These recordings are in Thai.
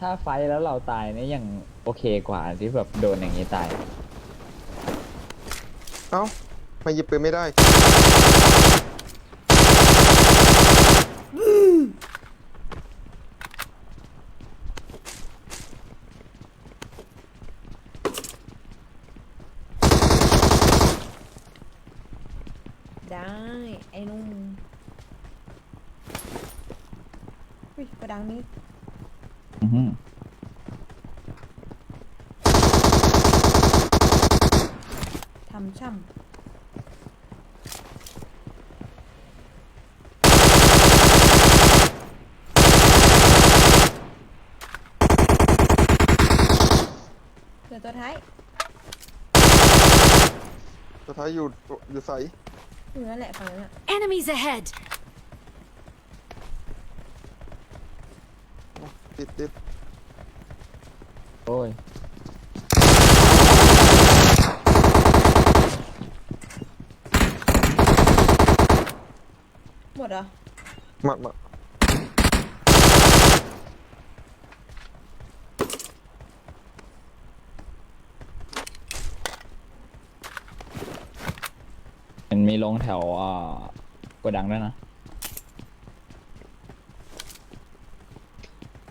ถ้าไฟท์แล้วเราตายเนี่ยยังโอเคกว่าที่แบบโดนอย่างนี้ตาย เอ้ามาหยิบปืนไม่ได้ ได้ ไอ้นุ่มอุ้ยกระดังนี้ อือหือ ทำช่ำเหลือตัวท้ายสุดท้ายอยู่อยู่ใสอยู่นั่นแหละฝั่งนั้นอะ Enemies ahead! ติดติดโอ้ย หมดเหรอมามามันมีลงแถวอ่าโกดังด้วยนะ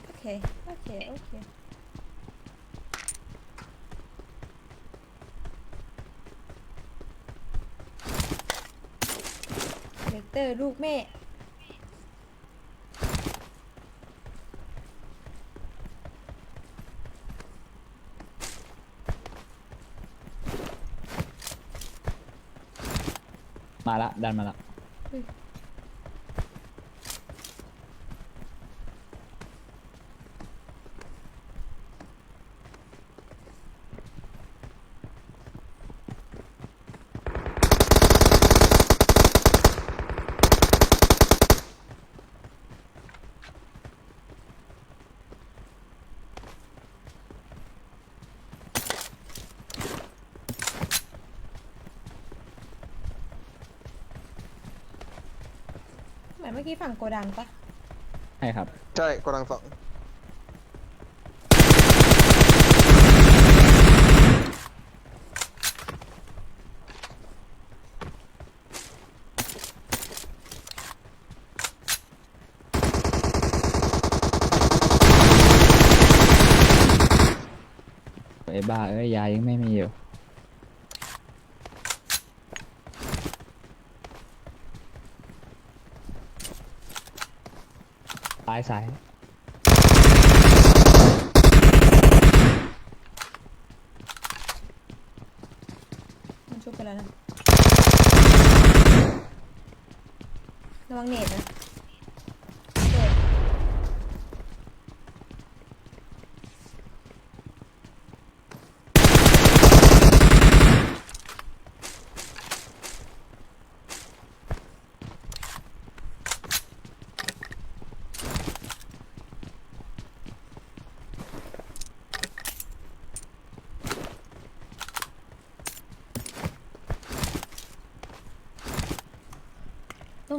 โอเค โอเค โอเค เด็กเต อร์ลูกแม่ มาละดันมาละ เหมือนเมื่อกี้ฝั่งโกดังปะใช่ครับ ใช่กำลังสองไอ้บ้าเอ้ยยายังไม่มีอยู่ายสายมันชุบไปแล้วนะ ระวังเน็ตนะ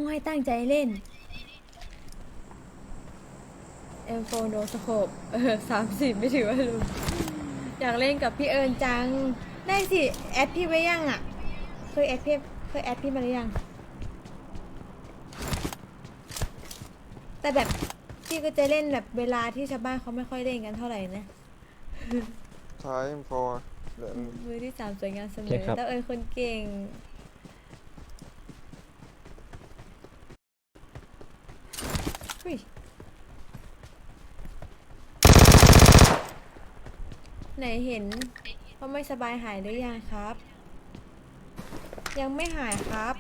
ต้องให้ตั้งใจเล่นเอ็มโฟโนสโคปเออสามสิบไม่ถือว่าลืมอยากเล่นกับพี่เอิญจัง ได้สิ แอดพี่ไว้ยังอะ เคยแอดพี่เคยแอดพี่มาหรือยัง แต่แบบพี่ก็จะเล่นแบบเวลาที่ชาวบ้านเขาไม่ค่อยเล่นกันเท่าไหร่นะท้ายพอเดี๋ยวมือที่สามสวยงามเสมโอเคอครับแล้วเอิญคนเก่ง อุ้ยไหนเห็นว่าไม่สบายหายหรือยังครับ ยังไม่หายครับ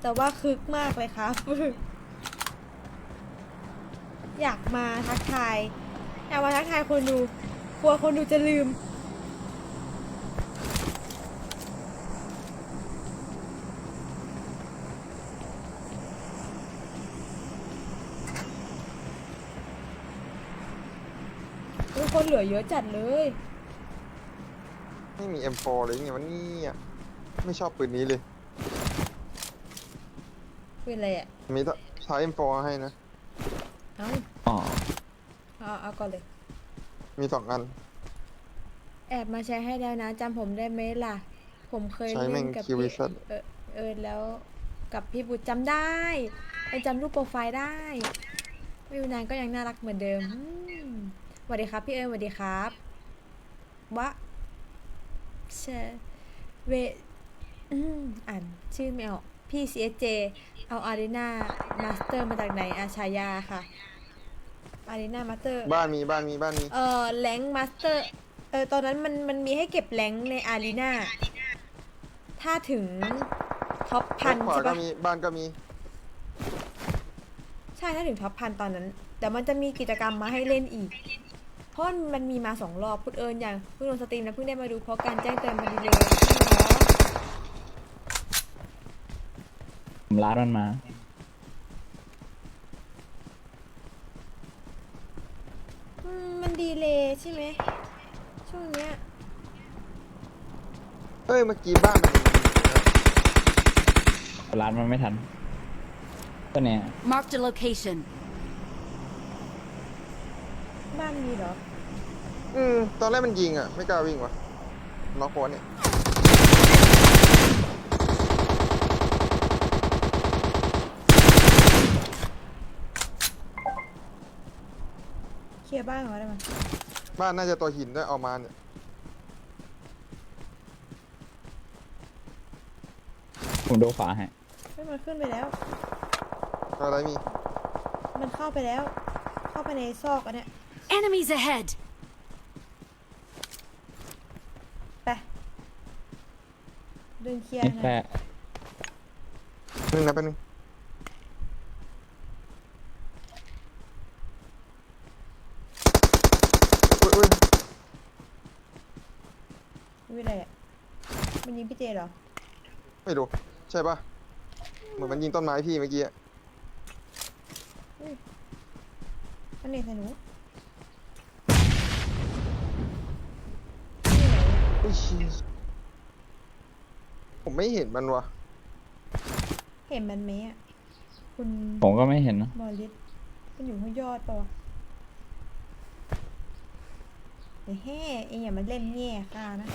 แต่ว่าคึกมากเลยครับ อยากมาทักทายอยากมาทักทายคนดูกลัวคนดูจะลืม เฮ้ยคนเหลือเยอะจัดเลยไม่มี M4 เลยไงวันนี้ไม่ชอบปืนนี้เลย เป็นอะไรอะ มีท้าย M4 ให้นะ เอาอ๋อเอาเอาก่อนเลย มีสองอัน แอบมาแชร์ให้แล้วนะจำผมได้ไหมล่ะ ผมเคยใช้แม่เล่งนกับคิวพี่วิสันเออเออแล้วกับพี่บุตรจำได้ไปจำรูปโปรไฟล์ได้ไม่อยู่นานก็ยังน่ารักเหมือนเดิมอืมส วัสดีครับพี่เอิญสวัสดีครับวะเชเวอืมอ่านชื่อไม่ออกพี่ CSJ เอาอารีนามาสเตอร์มาจากไหนอาชายาค่ะอารีนามาสเตอร์บ้านมีบ้านมีบ้านมีเออแรงมาสเตอร์เออตอนนั้นมันมันมีให้เก็บแรงในอารีนาถ้าถึงท็อปพันขวาใช่ก็ปะมีบ้านก็มี ใช่ถ้าถึงท็อปพันตอนนั้น แต่มันจะมีกิจกรรมมาให้เล่นอีก เพราะมันมีมาสองรอบพูดเอิญอย่างเพิ่งลงสตรีมแล้วเพิ่งได้มาดูเพราะการแจ้งเตือนมันดีเลยพี่เนาะผมลาดมันมา อืมมันดีเลยใช่ไหมช่วงเนี้ยเอ้ยเมื่อกี้บ้านมันลาดมันไม่ทันก็เนี่ย Marked a location. บ้านมีเหรออืมตอนแรกมันยิงอะ ไม่กล้าวิ่งวะล็อกโคนเนี่ยเคลียร์บ้านก่อนได้ไหมยบ้านน่าจะตัวหินด้วยเอามาเนี่ยผมดูขวาให้เฮ้ยมันขึ้นไปแล้วอะไรมี มันเข้าไปแล้ว เข้าไปในซอกอันเนี้ย Enemies ahead! ไปเดินเคลียร์นี่หน่แค่อยนึงนะแป๊บนึงอุ้ยอุ้ยไม่เป็นไรอะมันยิงพี่เจเหรอ ไม่รู้ใช่ปะเหมือนมันยิงต้นไม้พี่เมื่อกี้อะมันเนตใส่หนูนี่ ไหนอุ้ยชี้ผมไม่เห็นมันวะเห็นมันไหมอะ คุณผมก็ไม่เห็นนะ บอลลิสมันอยู่ข้างยอดปะวะเดี๋ยวแห่เองอย่ามาเล่นแง่ข้านะ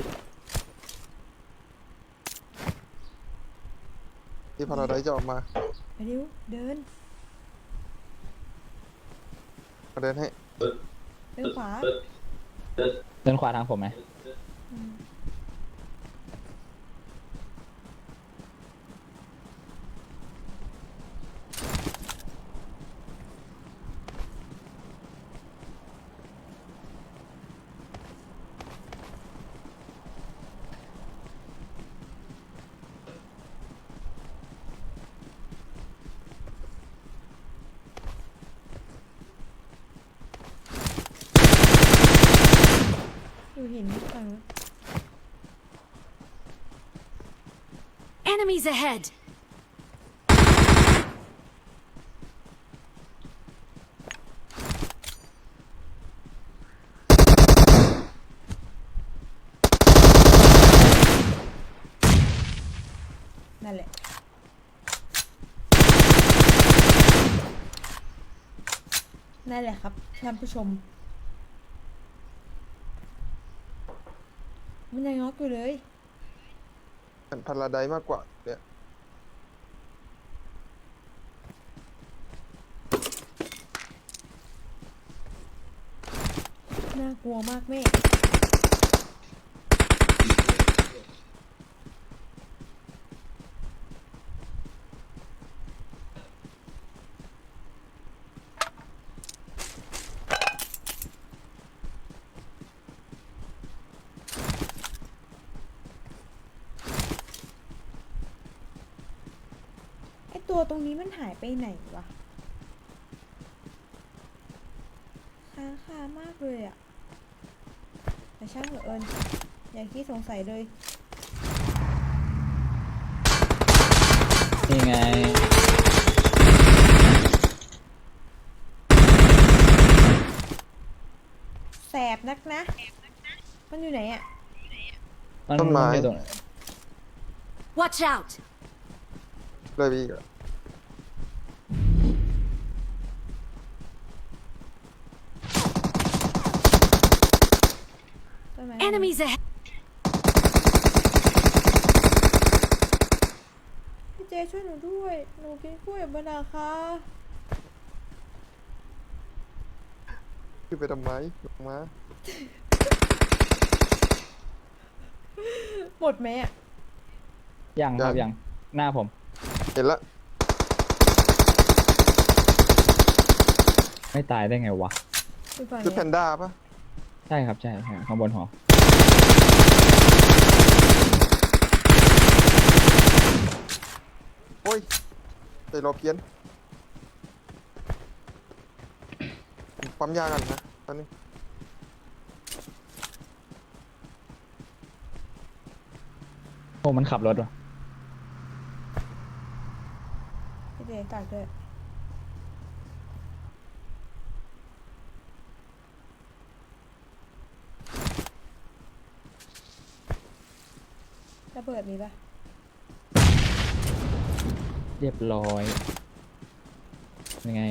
ที่พาราไดจะออกมาไปเร็วเดินมาเดินให้เดินขวาเดินขวาทางผมไหม อืมอยู่หินฝั่งนู้น Enemies ahead! นั่นแหละ นั่นแหละครับท่านผู้ชม มันยังงอกอยู่เลย นพาราไดมากกว่าเนี่ยน่ากลัวมากแม่ ไอ ตัวตรงนี้มันหายไปไหนวะ ค้างคามากเลยอะแต่ช่างเถอะเอิญอย่าขี้สงสัยเลย นี่ไง แสบนักนะ มันอยู่ไหนอะมันต้นไม้ อยู่ตรง Watch out! เลยพี่อีกอะ Enemies ahead! พี่เจช่วยหนูด้วย หนูกินกล้วยบนาค่ะขึ้นไปทำไมลงมาหมดไหมอะ ยังครับยังหน้าผม เห็นละไม่ตายได้ไงวะดูฝั่งชุดแพนี้นด้าปะ ใช่ครับใช่ใช่ข้างบนหอโอ้ยใจรอเพี้ยนปั๊มยากันนะตอนนี้โอ้มันขับรถวะพี่เจตักด้วย ระเบิดมีปะเรียบร้อย ยังไง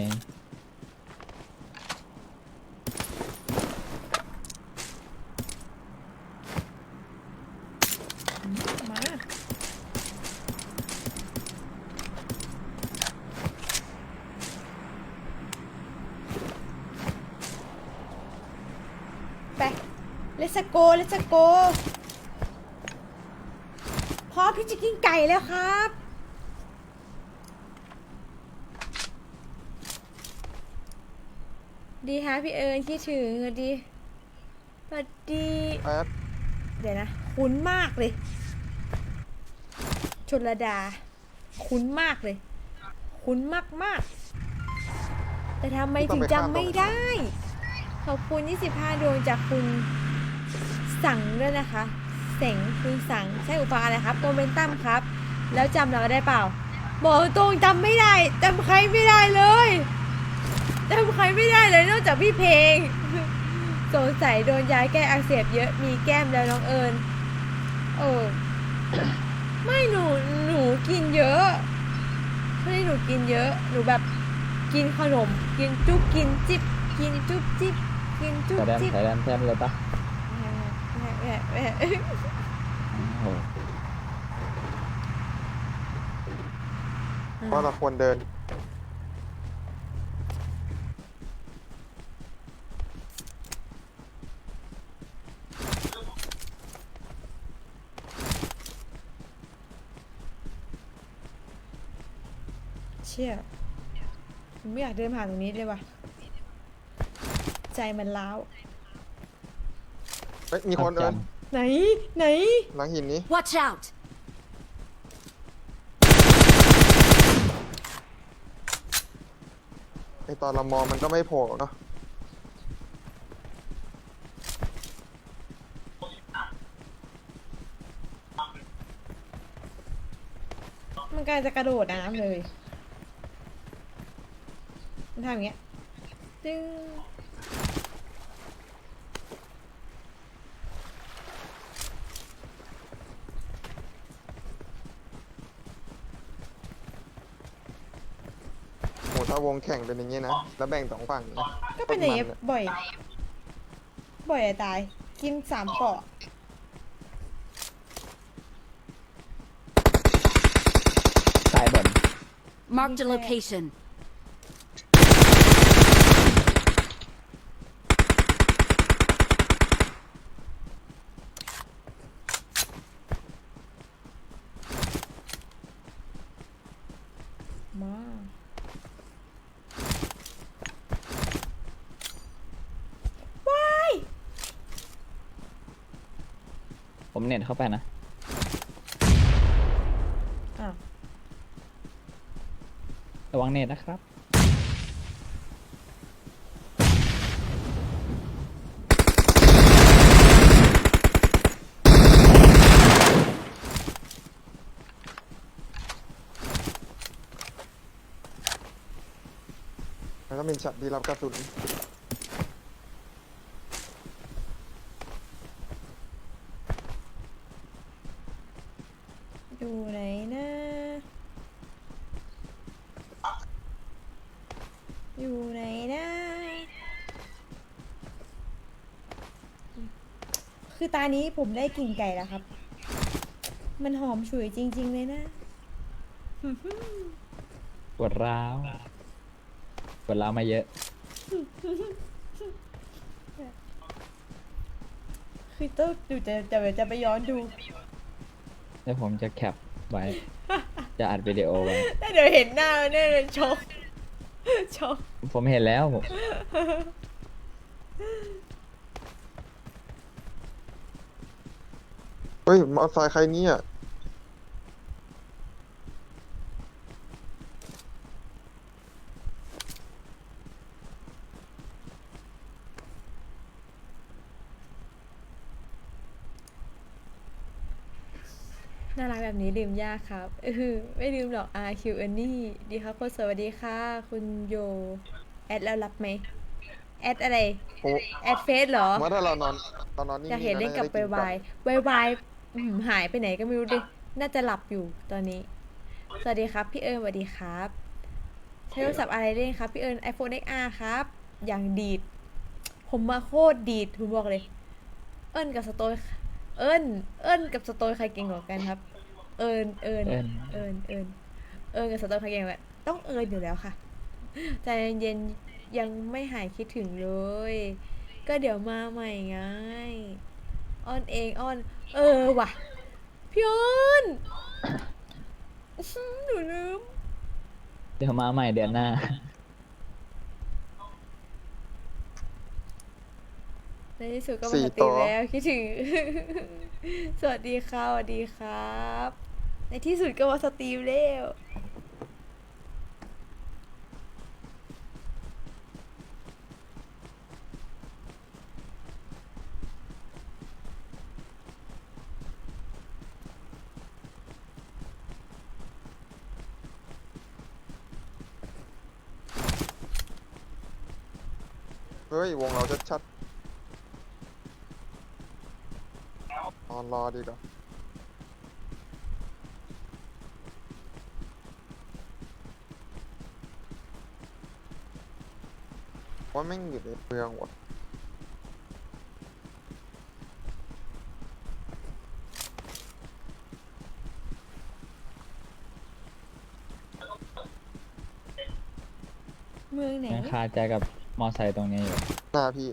มาไป let's go let's go พร้อมที่จะกินไก่แล้วครับ ดีฮะพี่เอิญคิดถึงสวัสดีสวัสดีแป๊บเดี๋ยวนะ คุ้นมากเลย ชนระดา คุ้นมากเลย คุ้นมากมากๆแต่ทำไมถึงจำไม่ได้ ขอบคุณ25ดวงจากคุณสั่งด้วยนะคะ เสงคุณสั่งใช่อุปกรณ์อะไรครับโมเมนตัมครับ แล้วจำเราได้เปล่าบอกตรงจำไม่ได้จำใครไม่ได้เลยจำใครไม่ได้เลยนอกจากพี่เพลงสงสัยโดนย้ายแก้อักเสบเยอะมีแก้มแล้วน้องเอิญเออไม่หนูหนูกินเยอะไม่ได้หนูกินเยอะหนูแบบกินขนม กินจุ๊บกินจิบกินจุ๊บจิบกินจุ๊บจิบสายแดนแทมเลยปะ แหม่แหม่แหม่โอ้โหเพราะเราควรเดิน เชี่ยผมไม่อยากเดินผ่านตรงนี้เลยว่ะ ใจมันล้าวเฮ้ยมีคนเอินไหน ไหน หลังหินนี้ Watch out! ไอตอนเรามองมันก็ไม่โผล่เนาะมันกำลังจะกระโดดน้ำเลย มันทำอย่างเงี้ย จึง โหถ้าว งแข่งเป็นอย่างงี้นะ แล้วแบ่งสองฝั่งนะก็เป็นอย่างเงี้ยโคตรมัะบ่อย บ่อยอะตาย กินสามเกาะสายบน Marked a location. มาว้าย ผม เน็ตเข้าไปนะอ้าวระวังเน็ตนะครับ แล้วก็มีช็อตที่รับกระสุน อยู่ไหนนะ อยู่ไหนนะ ค คื อตานี้ผมได้กลิ่นไก่แล้วครับ มันหอมฉุยจริง ๆ เลยนะปวดร้าวปวดร้าวมาเยอะ คือต้องดูจะจะจะไปย้อนดู แล้วผมจะแคปไว้ จะอัดวิดีโอไว้แต่เดี๋ยวเห็นหน้ามันแน่เลยช็อกช็อกผมเห็นแล้วผม เฮ้ยมอเตอร์ไซค์ใครเนี่ยน่ารักแบบนี้ลืมยากครับเออไม่ลืมหรอก RQ เอนนี่ดีครับคนสวัสดีค่ะ คุณโย แอดแล้วรับไหม แอดอะไรโอ้แอดเฟซเหรอเมื่อถ้าเรานอนเรานอนนิ่งๆอยากเห็นเล่นกับราวาจะยได้วายวายวาย อื้อหือหายไปไหนก็ไม่รู้ดิ น่าจะหลับอยู่ตอนนี้ สวัสดีครับพี่เอิญสวัสดีครับ ใช้โทรศัพท์อะไรเล่นครับ พี่เอิญ iPhone XR ครับ อย่างดีด ผมมาโคตรดีดผมบอกเลย เอิญกับสโตยเอิญเอิญกับสโตยใครเก่งกว่ากันครับ เอิญเอิญเอิญ เอิญเอิญเอิญกับสโตยใครเก่งกว่ากันต้องเอิญอยู่แล้วค่ะ ใจเย็นๆยังไม่หายคิดถึงเลย ก็เดี๋ยวมาใหม่ไง อ้อนเองอ้อน เออว่ะพี่อ้อนอื้อหือหนูลืม เดี๋ยวมาใหม่เดือนหน้า ในที่สุดก็สี่มาสตรีต่มอแล้วคิดถึง สวัสดีค่ะสวัสดีครับ ในที่สุดก็มาสตรีมแล้ว ฮ้ย วงเราจะชัดนอนรอดีกว่าว่าแม่งอยู่ในเมืองว่ะเมืองไหน ยังคาใจกับ มอไซค์ตรงนี้อยู่หน้าพี่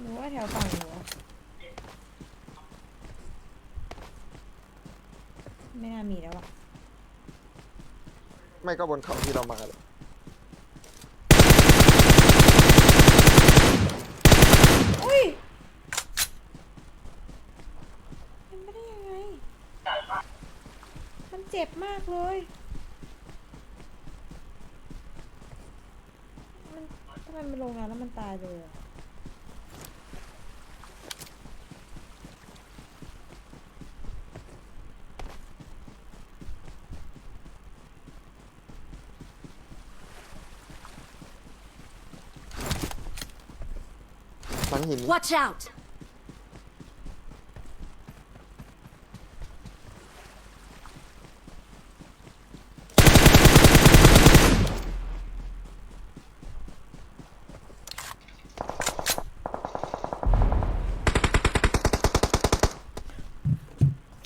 หนูว่าแถวฝั่งหนูอะไม่น่ามีแล้วอะไม่ก็บนเขาที่เรามาเลยอุ้ยเป็นไปได้ยังไง มันเจ็บมากเลย มันทำไมมันลงน้ำแล้วมันตายเลยอะหลังหิน Watch out!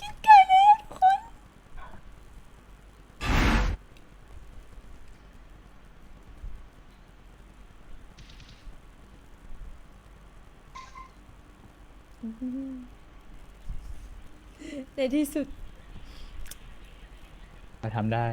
กินไก่เลยทุกคน ในที่สุด เราทำได้